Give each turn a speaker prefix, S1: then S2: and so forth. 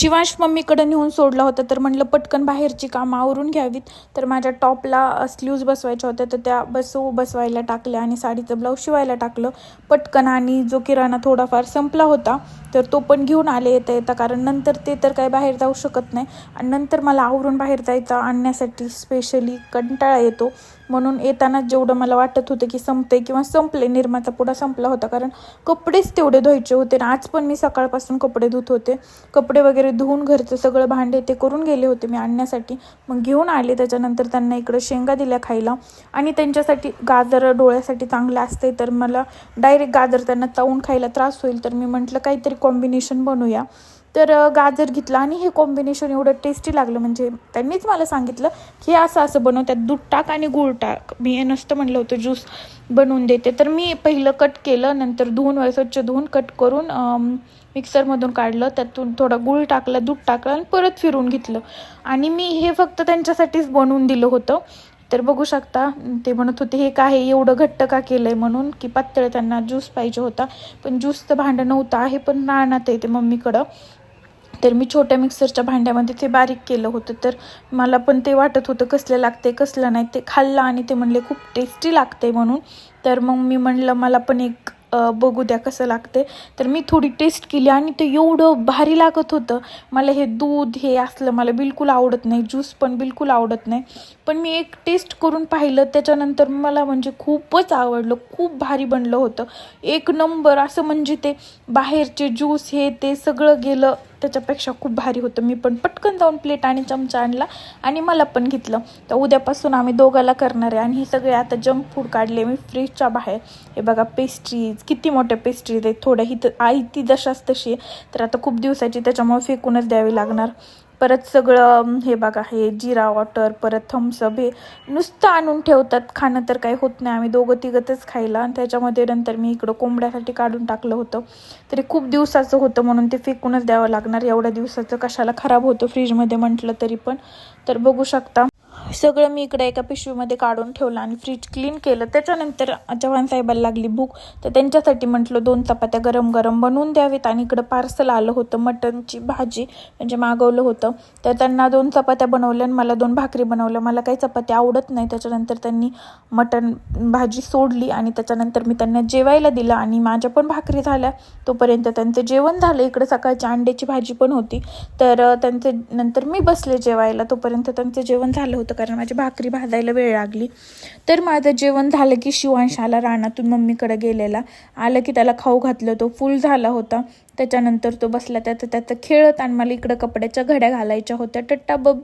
S1: शिवांश मम्मीकडे नेऊन सोडला होता तर म्हणलं पटकन बाहेरची कामं आवरून घ्यावीत. तर माझ्या टॉपला स्लीव्ज बसवायच्या होत्या तर त्या बसवू बसवायला टाकल्या आणि साडीचं ब्लाऊज शिवायला टाकलं. पटकन आणि जो किराणा थोडाफार संपला होता तर तो पण घेऊन आले येता येता. कारण नंतर ते तर काय बाहेर जाऊ शकत नाही. आणि नंतर मला आवरून बाहेर जायचं आणण्यासाठी स्पेशली कंटाळा येतो. म्हणून येताना जेवढं मला वाटत होतं की संपते किंवा संपले निर्माचा पुढा संपला होता. कारण कपडेच तेवढे धुवायचे होते. आणि आज पण मी सकाळपासून कपडे धुत होते. कपडे वगैरे धुवून घरचं सगळं भांडे ते करून गेले होते मी आणण्यासाठी. मग घेऊन आले. त्याच्यानंतर त्यांना इकडं शेंगा दिल्या खायला. आणि त्यांच्यासाठी गाजर डोळ्यासाठी चांगलं असते तर मला डायरेक्ट गाजर त्यांना चावून खायला त्रास होईल. तर मी म्हटलं काहीतरी कॉम्बिनेशन बनवूया. तर गाजर घेतलं आणि हे कॉम्बिनेशन एवढं टेस्टी लागलं. म्हणजे त्यांनीच मला सांगितलं की असं असं बनव. त्यात दूध टाक आणि गूळ टाक. मी हे नसतं म्हणलं होतं ज्यूस बनवून देते. तर मी पहिलं कट केलं. नंतर धुवून व स्वच्छ धुवून कट करून मिक्सरमधून काढलं. त्यातून थोडा गूळ टाकला दूध टाकलं आणि परत फिरून घेतलं. आणि मी हे फक्त त्यांच्यासाठीच बनवून दिलं होतं. तर बघू शकता ते म्हणत होते हे काय एवढं घट्ट का केलं आहे म्हणून की पातळ त्यांना ज्यूस पाहिजे होता. पण ज्यूसचं भांडं नव्हतं आहे पण राहण्यात येते मम्मीकडं. तर मी छोट्या मिक्सरच्या भांड्यामध्ये ते बारीक केलं होतं. तर मला पण ते वाटत होतं कसलं लागते कसलं नाही. ते खाल्लं आणि ते म्हणले खूप टेस्टी लागते म्हणून. तर मग मी म्हणलं मला पण एक बघू द्या कसं लागते तर मी थोडी टेस्ट केली आणि ते एवढं भारी लागत होतं. मला हे दूध हे असलं मला बिलकुल आवडत नाही ज्यूस पण बिलकुल आवडत नाही. पण मी एक टेस्ट करून पाहिलं त्याच्यानंतर मला म्हणजे खूपच आवडलं खूप भारी बनलं होतं. एक नंबर असं म्हणजे ते बाहेरचे ज्यूस हे ते सगळं गेलं. त्याच्यापेक्षा खूप भारी होतं. मी पण पटकन जाऊन प्लेट आणि चमचा आणला आणि मला पण घेतलं. तर उद्यापासून आम्ही दोघाला करणार आहे आणि हे सगळे आता जंक फूड काढले मी फ्रीजच्या बाहेर. हे बघा पेस्ट्रीज किती मोठ्या पेस्ट्रीज आहेत. थोड्या ही तर आई ती जशाच तशी आहे. तर आता खूप दिवसाची त्याच्यामुळे फेकूनच द्यावी लागणार. परत सगळं हे बघा हे जिरा वॉटर परत थम्सअप हे नुसतं आणून ठेवतात. खाणं तर काही होत नाही. आम्ही दोघं तिघतच खायला आणि त्याच्यामध्ये नंतर मी इकडं कोंबड्यासाठी काढून टाकलं होतं. तरी खूप दिवसाचं होतं म्हणून ते फेकूनच द्यावं लागणार. एवढ्या दिवसाचं कशाला खराब होतं फ्रीजमध्ये म्हटलं तरी पण. तर बघू शकता. सगळं मी इकडे एका पिशवीमध्ये काढून ठेवलं आणि फ्रीज क्लीन केलं. त्याच्यानंतर जवान साहेबाला लागली भूक. तर त्यांच्यासाठी म्हटलं दोन चपात्या गरम गरम बनवून द्यावेत. आणि इकडं पार्सल आलं होतं मटनची भाजी म्हणजे मागवलं होतं. तर त्यांना दोन चपात्या बनवल्या आणि मला दोन भाकरी बनवल्या. मला काही चपात्या आवडत नाही. त्याच्यानंतर त्यांनी मटन भाजी सोडली आणि त्याच्यानंतर मी त्यांना जेवायला दिलं आणि माझ्या पण भाकरी झाल्या. तोपर्यंत त्यांचं जेवण झालं. इकडे सकाळची अंड्याची भाजी पण होती. तर त्यांचे नंतर मी बसले जेवायला. तोपर्यंत त्यांचं जेवण झालं होतं. कारण माझी भाकरी भाजायला वेळ लागली. तर माझं जेवण झालं की शिवांश आला रानातून मम्मीकडे गेलेला. आलं की त्याला खाऊ घातलं. तो फुल झाला होता. त्याच्यानंतर तो बसला. त्याचं त्याचं खेळत आणि मला इकडं कपड्याच्या घड्या घालायच्या होत्या. टट्टा बाय